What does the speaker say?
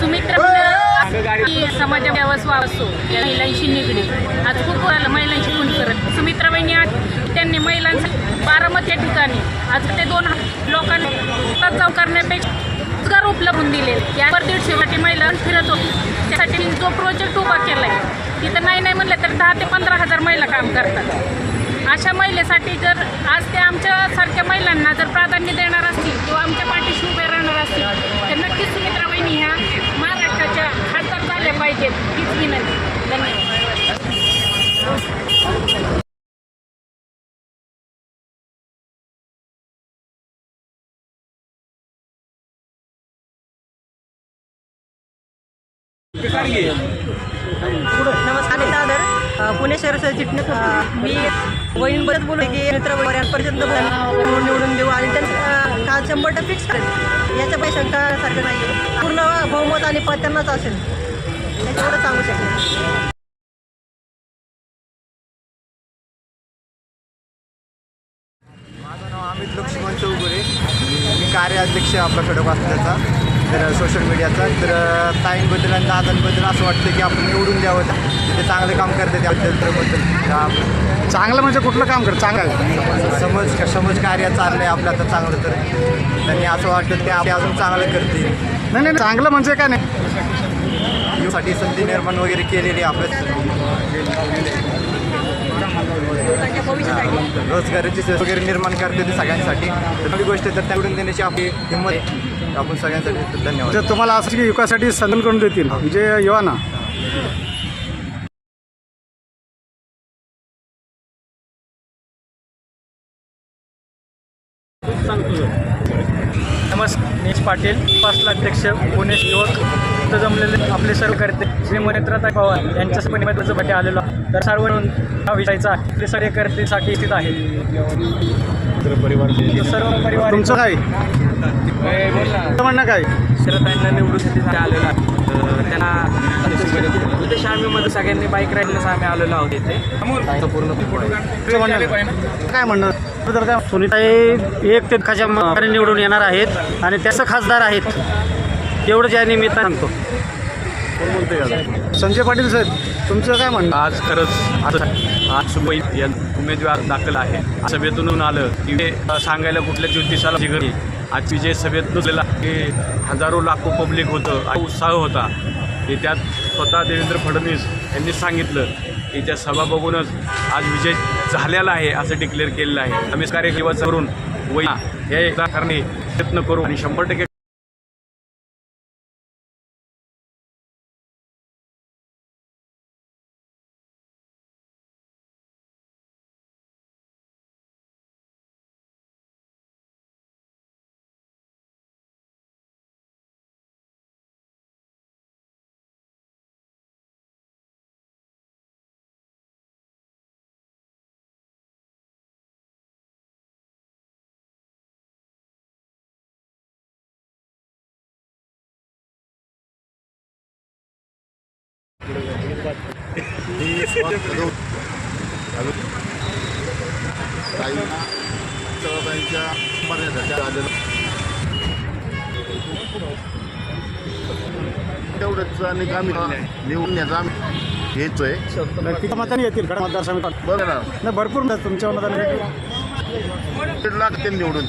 सुमित्र समाजाच्या वसवा महिलांशी निगडीत. आज खूप महिलांशी खून करत सुमित्रा बहिणी त्यांनी महिलांसाठी या ठिकाणी आज ते दोन लोकांना जाऊ करण्यापेक्षा रोजगार उपलब्ध दिले. यावर दीडशेसाठी महिला फिरत होती. त्यासाठी जो प्रोजेक्ट उभा केला आहे तिथं नाही नाही म्हणलं तर दहा ते पंधरा हजार महिला काम करतात. अशा महिलेसाठी जर आज ते आमच्यासारख्या महिलांना जर प्राधान्य देणार असतील किंवा विनंती धन्यवाद नमस्कार दादर पुणे शहर सरचिटणीस मी वहिनींबद्दल बोलू की मित्र पर्यंत निवडून देऊ आणि त्यांचं काल शंभर टक्के फिक्स करेल. याच्या काही शंकासारखं नाही पूर्ण बहुमत आणि पद त्यांनाच असेल. एवढं सांगू कार्याध्यक्ष आपला खडक वाचल्याचा तर सोशल मीडियाचा तर ताईंबद्दल आणि दादांबद्दल असं वाटतं की आपण निवडून द्यावं. ते चांगलं काम करते त्याबद्दल चांगलं म्हणजे कुठलं काम कर चांगलं आहे. समज समज कार्य चाललं आहे आपलं आता चांगलं तर. त्यांनी असं वाटतं ते आपले अजून चांगलं करतील. नाही नाही चांगलं म्हणजे काय नाही. साठी संधी निर्माण वगैरे केलेली आपल्या रोजगाराची सोय वगैरे निर्माण करते ते सगळ्यांसाठी. तर पहिली गोष्ट तर निवडून देण्याची आपली हिंमत आहे आपण सगळ्यांसाठी धन्यवाद. जर तुम्हाला असं की युकासाठी संधन करून देतील म्हणजे येवा ना. नमस्कार निश पाटील पाचला अध्यक्ष पुणे युवक जमलेले आपले सर्व करते श्री मनेत्रताई पवार यांच्या सभेनिमित्ताचं भेटे आलेलो. तर सर्व हा विषयाचा आपले सर्व करतेसाठी स्थित आहे. सर्व परिवार तुमचं काय? म्हणणं काय? शरदांना निवडून साठी आलेलो आहे तर त्यांना उद्देश आम्ही मध्ये सगळ्यांनी बाईक राईडनेच आम्ही आलेलो आहोत इथे. पूर्ण काय? काय म्हणणं? तर काय सुनीताई एक ते खाच्या निवडून येणार आहेत आणि त्याचं खासदार आहेत. तेवढंच या निमित्तानं सांगतो. संजय पाटील साहेब तुमचं काय म्हणणं? आज खरंच आज आज सुबई या उमेदवार दाखल आहे. सभेतून आलं की सांगायला कुठल्या ज्योतिषाला घरी आज विजय सभेत नुसलेला की हजारो लाखो पब्लिक होतं. उत्साह होता. की त्यात स्वतः देवेंद्र फडणवीस यांनी सांगितलं की त्या सभा बघूनच आज विजय झालेला आहे असं डिक्लेअर केलेलं आहे. आम्ही कार्यक्रमाचा करून वैना हे करणे प्रयत्न करू आणि शंभर टक्के तेवढंच आणि आम्ही निवडण्याचा आम्ही घेतोय किती मतांनी येतील खडा मतदारसंघात. बरं ना. नाही भरपूर तुमच्या मताने दीड लाख ते निवडून.